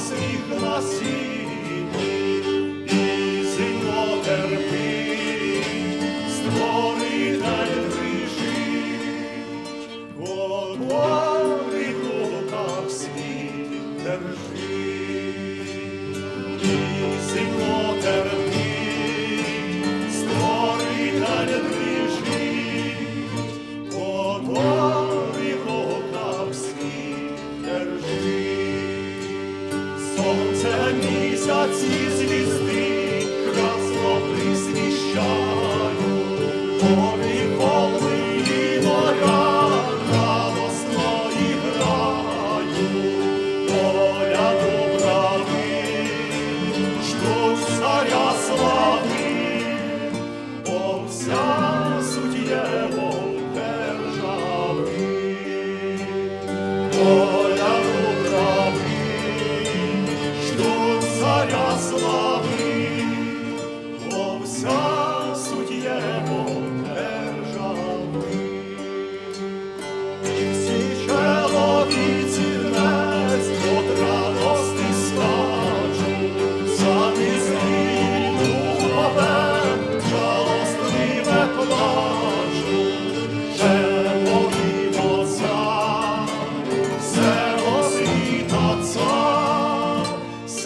спасінні, і зимно терпить, створитель лежить, Господи в руках світ держить, і зимно терпить, руках світ держить. Сонце, місяці звізди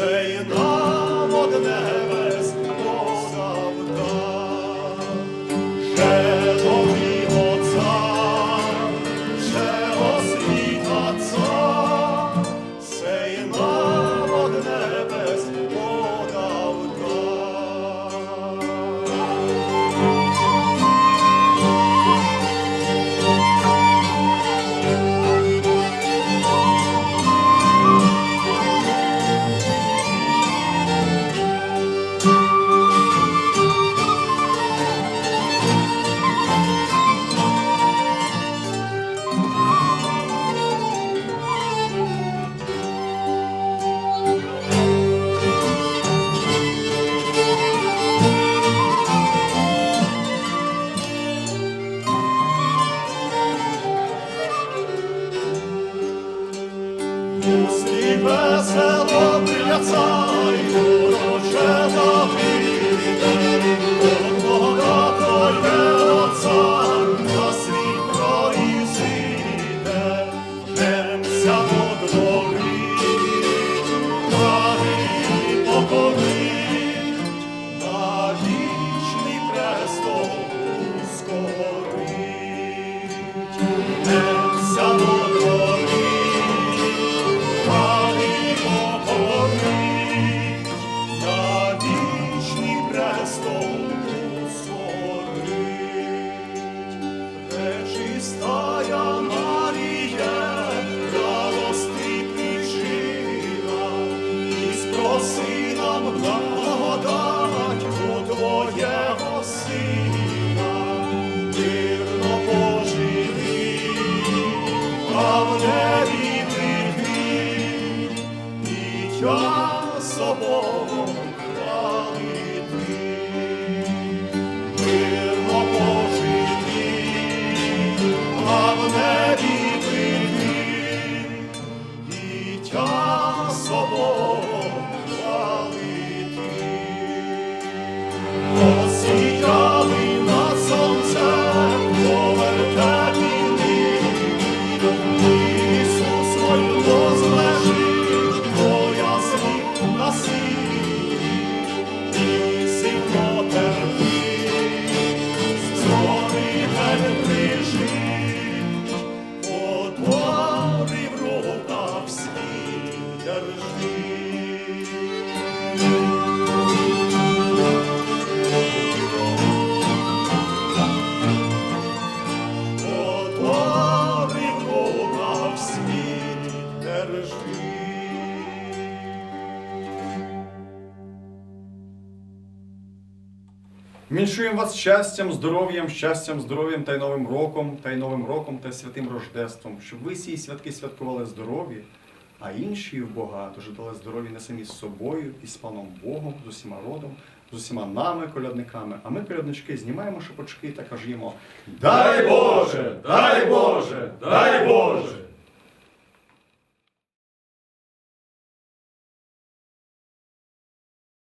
сей нам од wracam нам благодать у Твоєго Сина, вірно поживи, а в небі прийди, і тя собою Віншуємо вас щастям, здоров'ям, щастям, здоров'ям та й новим роком, та й новим роком та святим Рождеством, щоб ви ці святки святкували здорові, а інші в Бога дожидали здоров'я не самі з собою і з паном Богом, з усіма родом, з усіма нами, колядниками. А ми, коляднички, знімаємо шапочки та кажемо Дай Боже, дай Боже, дай Боже.